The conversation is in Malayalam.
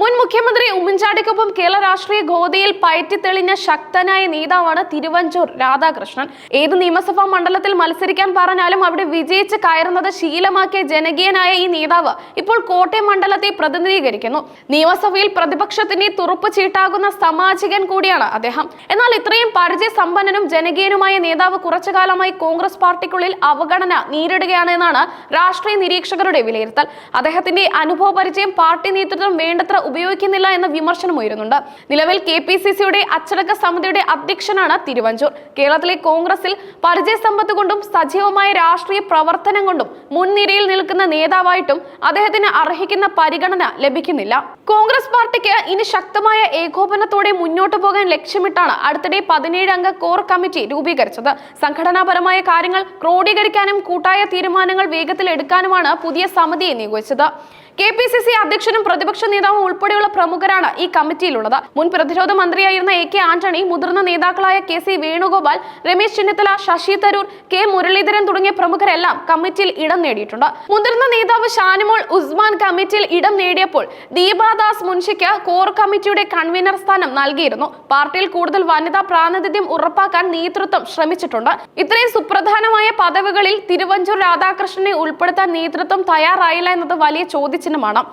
മുൻ മുഖ്യമന്ത്രി ഉമ്മൻചാണ്ടിക്കൊപ്പം കേരള രാഷ്ട്രീയ ഗോതയിൽ പയറ്റിത്തെളിഞ്ഞ ശക്തനായ നേതാവാണ് തിരുവഞ്ചൂർ രാധാകൃഷ്ണൻ. ഏത് നിയമസഭാ മണ്ഡലത്തിൽ മത്സരിക്കാൻ പറഞ്ഞാലും അവിടെ വിജയിച്ച് കയറുന്നത് ശീലമാക്കിയ ജനകീയനായ ഈ നേതാവ് ഇപ്പോൾ കോട്ടയം മണ്ഡലത്തെ പ്രതിനിധീകരിക്കുന്നു. നിയമസഭയിൽ പ്രതിപക്ഷത്തിന്റെ തുറുപ്പ് ചീട്ടാകുന്ന സമാജികൻ കൂടിയാണ് അദ്ദേഹം. എന്നാൽ ഇത്രയും പരിചയസമ്പന്നനും ജനകീയനുമായ നേതാവ് കുറച്ചു കാലമായി കോൺഗ്രസ് പാർട്ടിക്കുള്ളിൽ അവഗണന നേരിടുകയാണ് എന്നാണ് രാഷ്ട്രീയ നിരീക്ഷകരുടെ വിലയിരുത്തൽ. അദ്ദേഹത്തിന്റെ അനുഭവ പരിചയം പാർട്ടി നേതൃത്വം വേണ്ടത്ര ഉപയോഗിക്കുന്നില്ല എന്ന വിമർശനം ഉയരുന്നുണ്ട്. നിലവിൽ കെ പി സി സിയുടെ അച്ചടക്ക സമിതിയുടെ അധ്യക്ഷനാണ് തിരുവഞ്ചൂർ. കേരളത്തിലെ കോൺഗ്രസിൽ പരിചയസമ്പത്ത് കൊണ്ടും സജീവമായ രാഷ്ട്രീയ പ്രവർത്തനം കൊണ്ടും മുൻനിരയിൽ നിൽക്കുന്ന നേതാവായിട്ടും അദ്ദേഹത്തിന് അർഹിക്കുന്ന പരിഗണന ലഭിക്കുന്നില്ല. കോൺഗ്രസ് പാർട്ടിക്ക് ഇനി ശക്തമായ ഏകോപനത്തോടെ മുന്നോട്ടു പോകാൻ ലക്ഷ്യമിട്ടാണ് അടുത്തിടെ പതിനേഴ് അംഗ കോർ കമ്മിറ്റി രൂപീകരിച്ചത്. സംഘടനാപരമായ കാര്യങ്ങൾ ക്രോഡീകരിക്കാനും കൂട്ടായ തീരുമാനങ്ങൾ വേഗത്തിൽ എടുക്കാനുമാണ് പുതിയ സമിതിയെ നിയോഗിച്ചത്. കെ പി സി സി അധ്യക്ഷനും പ്രതിപക്ഷ നേതാവും ഉൾപ്പെടെയുള്ള പ്രമുഖരാണ് ഈ കമ്മിറ്റിയിലുള്ളത്. മുൻ പ്രതിരോധ മന്ത്രിയായിരുന്ന എ കെ ആന്റണി മുതിർന്ന നേതാക്കളായ K C Venugopal Ramesh Chennithala Shashi Tharoor K Muraleedharan തുടങ്ങിയ പ്രമുഖരെല്ലാം കമ്മിറ്റിയിൽ ഇടം നേടിയിട്ടുണ്ട്. മുതിർന്ന നേതാവ് ഷാനിമോൾ ഉസ്മാൻ കമ്മിറ്റിയിൽ ഇടം നേടിയപ്പോൾ ദീപാദാസ് മുൻഷിക്ക് കോർ കമ്മിറ്റിയുടെ കൺവീനർ സ്ഥാനം നൽകിയിരുന്നു. പാർട്ടിയിൽ കൂടുതൽ വനിതാ പ്രാതിനിധ്യം ഉറപ്പാക്കാൻ നേതൃത്വം ശ്രമിച്ചിട്ടുണ്ട്. ഇത്രയും സുപ്രധാനമായ പദവികളിൽ തിരുവഞ്ചൂർ രാധാകൃഷ്ണനെ ഉൾപ്പെടുത്താൻ നേതൃത്വം തയ്യാറായില്ല എന്നത് വലിയ ചോദ്യചിഹ്നമാണ്